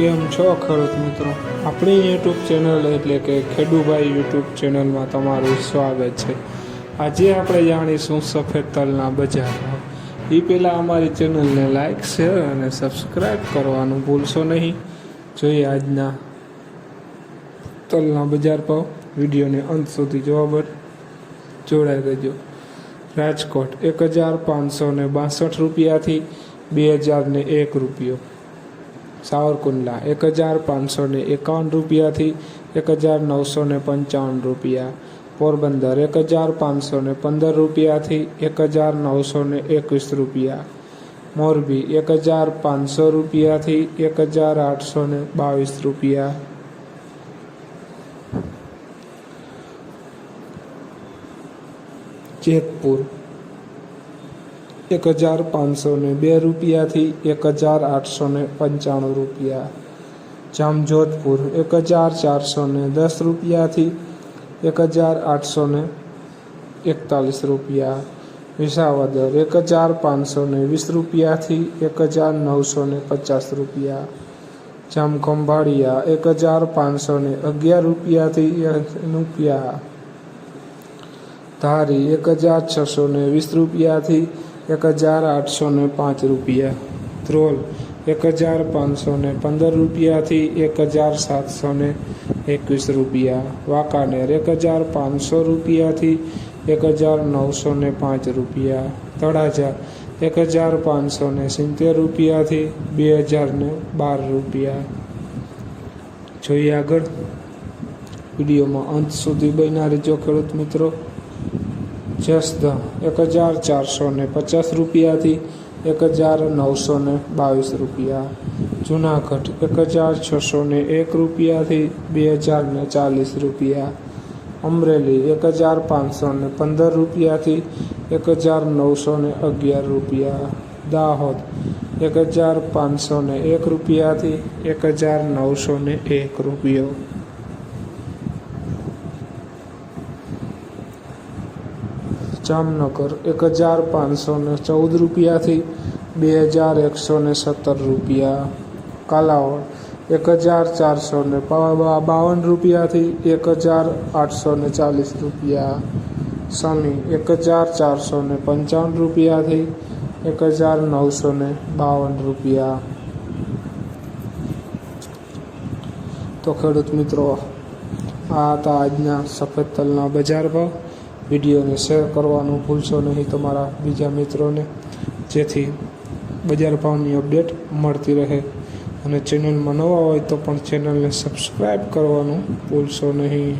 કેમ છો ખેડૂત મિત્રો? આપણી યુટ્યુબ ચેનલ એટલે કે ખેડુભાઈ યુટ્યુબ ચેનલમાં તમારું સ્વાગત છે. આજે આપણે જાણીશું સફેદ તલના બજાર એ પહેલાં અમારી ચેનલને લાઇક શેર અને સબસ્ક્રાઈબ કરવાનું ભૂલશો નહીં. જોઈએ આજના તલના બજાર ભાવ. વિડીયોને અંત સુધી જોવા બદલ જોડાઈ રહેજો. રાજકોટ એક હજાર પાંચસો બાસઠ રૂપિયાથી બે હજાર એક રૂપિયો. સાવરકુંડલા, એક હજાર પાંચસો ને એકાવન રૂપિયાથી એક હજાર નવસો ને પંચાવન રૂપિયા. પોરબંદર, એક હજાર પાંચસો ને પંદર રૂપિયાથી એક હજાર નવસો ને એકવીસ રૂપિયા. મોરબી, એક હજાર પાંચસો રૂપિયાથી એક હજાર આઠસો ને બાવીસ રૂપિયા. જેતપુર એક હજાર પાંચસો ને બે રૂપિયાથી એક હજાર આઠસો ને પંચાણું રૂપિયા. જામજોધપુર એક હજાર ચારસો ને દસ રૂપિયાથી એક હજાર આઠસો ને એકતાલીસ રૂપિયા. વિસાવદર એક હજાર પાંચસો ને વીસ રૂપિયાથી એક હજાર નવસો ને પચાસ રૂપિયા. જામખંભાળિયા એક હજાર પાંચસો ને અગિયાર રૂપિયાથી રૂપિયા. ધારી એક હજાર છસો ને વીસ રૂપિયાથી એક હજાર આઠસો ને પાંચ રૂપિયા. ધ્રોલ, એક હજાર પાંચસો ને પંદર રૂપિયાથી એક હજાર સાતસો ને એકવીસ રૂપિયા. વાંકાનેર, એક હજાર પાંચસો રૂપિયાથી એક હજાર નવસો ને પાંચ રૂપિયા. તળાજા, એક હજાર પાંચસો ને સિત્તેર રૂપિયાથી બે હજાર ને બાર રૂપિયા. જોઈએ આગળ. વિડીયોમાં અંત સુધી બન્યા રહેજો ખેડૂત મિત્રો. જસદણ એક હજાર ચારસો ને પચાસ રૂપિયાથી એક હજાર નવસો ને બાવીસ રૂપિયા. જુનાગઢ, એક હજાર છસો ને એક રૂપિયાથી બે હજાર ને ચાલીસ રૂપિયા. અમરેલી, એક હજાર પાંચસો ને પંદર રૂપિયાથી એક હજાર નવસો ને અગિયાર રૂપિયા. દાહોદ, એક હજાર પાંચસો ને એક રૂપિયાથી એક હજાર નવસો ને એક રૂપિયો. જામનગર એક હજાર પાંચસો ને ચૌદ રૂપિયાથી બે હજાર એકસો ને સત્તર રૂપિયા. કાલાવડ એક હજાર ચારસો ને બાવન રૂપિયાથી એક હજાર આઠસો ને ચાલીસ રૂપિયા. સમી એક હજાર ચારસો ને પંચાવન રૂપિયાથી એક હજાર નવસો ને બાવન રૂપિયા. તો ખેડૂત મિત્રો, આ હતા આજના સફેદ તલના બજાર ભાવ. વિડીયોને શેર કરવાનું ભૂલશો નહીં તમારા બીજા મિત્રોને. જેથી બજાર ભાવની અપડેટ મળતી રહે. અને ચેનલમાં નવા હોય તો પણ ચેનલને સબસ્ક્રાઈબ કરવાનું ભૂલશો નહીં.